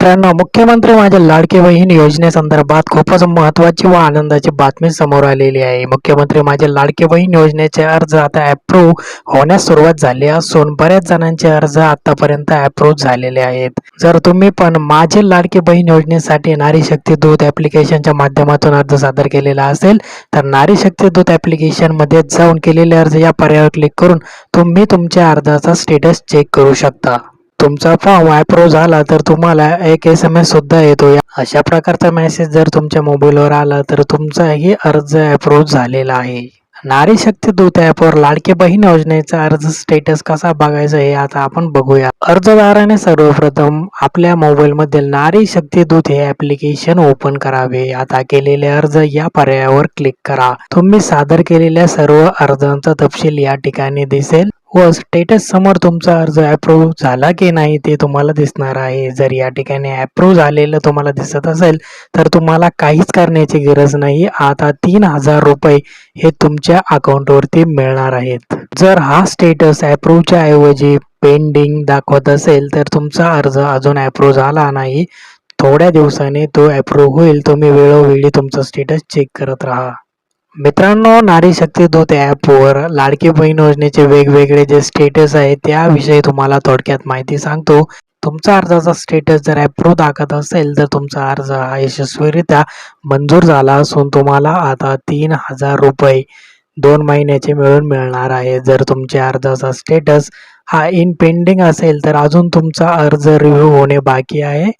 मित्रांनो मुख्यमंत्री माझ्या लाडके बहीण योजनेसंदर्भात खूपच महत्त्वाची व आनंदाची बातमी समोर आलेली आहे. मुख्यमंत्री माझ्या लाडके बहीण योजनेचे अर्ज आता अप्रूव्ह होण्यास सुरुवात झाली असून बऱ्याच जणांचे अर्ज आतापर्यंत अप्रूव्ह झालेले आहेत. जर तुम्ही पण माझे लाडके बहीण योजनेसाठी नारी शक्ती दूत ऍप्लिकेशनच्या माध्यमातून अर्ज सादर केलेला असेल तर नारी शक्ती दूत ऍप्लिकेशनमध्ये जाऊन केलेले अर्ज या पर्यायावर क्लिक करून तुम्ही तुमच्या अर्जाचा स्टेटस चेक करू शकता. तुमचा फॉर्म अप्रूव्ह झाला तर तुम्हाला एक एस एम एस सुद्धा येतो. या- अशा प्रकारचा मेसेज जर तुमच्या मोबाईलवर आला तर तुमचाही अर्ज अप्रूव्ह झालेला आहे. नारी शक्ती दूत ॲपवर लाडकी बहीण योजनेचा अर्ज स्टेटस कसा बघायचा हे आता आपण बघूया. अर्जदाराने सर्वप्रथम आपल्या मोबाईलमधील नारी शक्ती दूत हे ऍप्लिकेशन ओपन करावे. आता केलेले अर्ज या पर्यायावर क्लिक करा. तुम्ही सादर केलेल्या सर्व अर्जांचा तपशील या ठिकाणी दिसेल. व स्टेटस समोर तुमचा अर्ज अप्रूव्ह झाला की नाही ते तुम्हाला दिसणार आहे. जर या ठिकाणी अप्रूव्ह झालेलं तुम्हाला दिसत असेल तर तुम्हाला काहीच करण्याची गरज नाही. आता तीन हजार रुपये हे तुमच्या अकाउंटवरती मिळणार आहेत. जर हा स्टेटस अप्रूव्हच्या ऐवजी पेंडिंग दाखवत असेल तर तुमचा अर्ज अजून अप्रूव्ह झाला नाही. थोड्या दिवसांनी तो अप्रूव्ह होईल. तुम्ही वेळोवेळी तुमचा स्टेटस चेक करत राहा. मित्रांनो नारी शक्ती दूत ॲपवर लाडकी बहीण योजनेचे वेगवेगळे जे स्टेटस आहे त्याविषयी तुम्हाला थोडक्यात माहिती सांगतो. तुमचा अर्जाचा स्टेटस जर ॲप्रूव्ह दाखवत असेल तर तुमचा अर्ज हा यशस्वीरित्या मंजूर झाला असून तुम्हाला आता तीन हजार रुपये दोन महिन्याचे मिळून मिळणार आहे. जर तुमच्या अर्जाचा स्टेटस हा इन पेंडिंग असेल तर अजून तुमचा अर्ज रिव्ह्यू होणे बाकी आहे.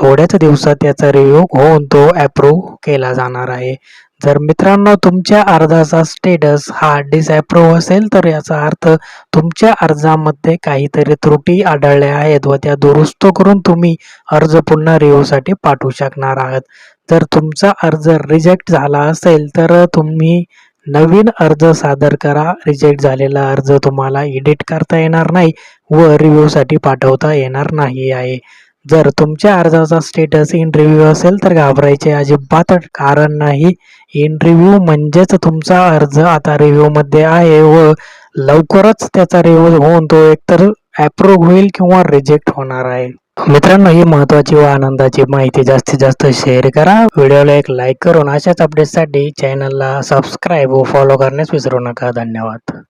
थोड्याच दिवसात त्याचा रिव्ह्यू होऊन तो अप्रूव्ह केला जाणार आहे. जर मित्रांनो तुमच्या अर्जाचा स्टेटस हा डिसअप्रूव्ह असेल तर याचा अर्थ तुमच्या अर्जामध्ये काहीतरी त्रुटी आढळल्या आहेत व त्या दुरुस्त करून तुम्ही अर्ज पुन्हा रिव्ह्यूसाठी पाठवू शकणार आहात. जर तुमचा अर्ज रिजेक्ट झाला असेल तर तुम्ही नवीन अर्ज सादर करा. रिजेक्ट झालेला अर्ज तुम्हाला एडिट करता येणार नाही व रिव्ह्यूसाठी पाठवता येणार नाही आहे. जर तुमच्या अर्जाचा स्टेटस इन रिव्ह्यू असेल तर घाबरायचे अजिबात कारण नाही. इन रिव्ह्यू म्हणजेच तुमचा अर्ज आता रिव्ह्यूमध्ये आहे व लवकरच त्याचा रिव्ह्यू होऊन तो एकतर अप्रूव्ह होईल किंवा रिजेक्ट होणार आहे. मित्रांनो ही महत्वाची व आनंदाची माहिती जास्तीत जास्त शेअर करा. व्हिडिओला एक लाईक करून अशाच अपडेटसाठी चॅनलला सबस्क्राईब व फॉलो करण्यास विसरू नका. धन्यवाद.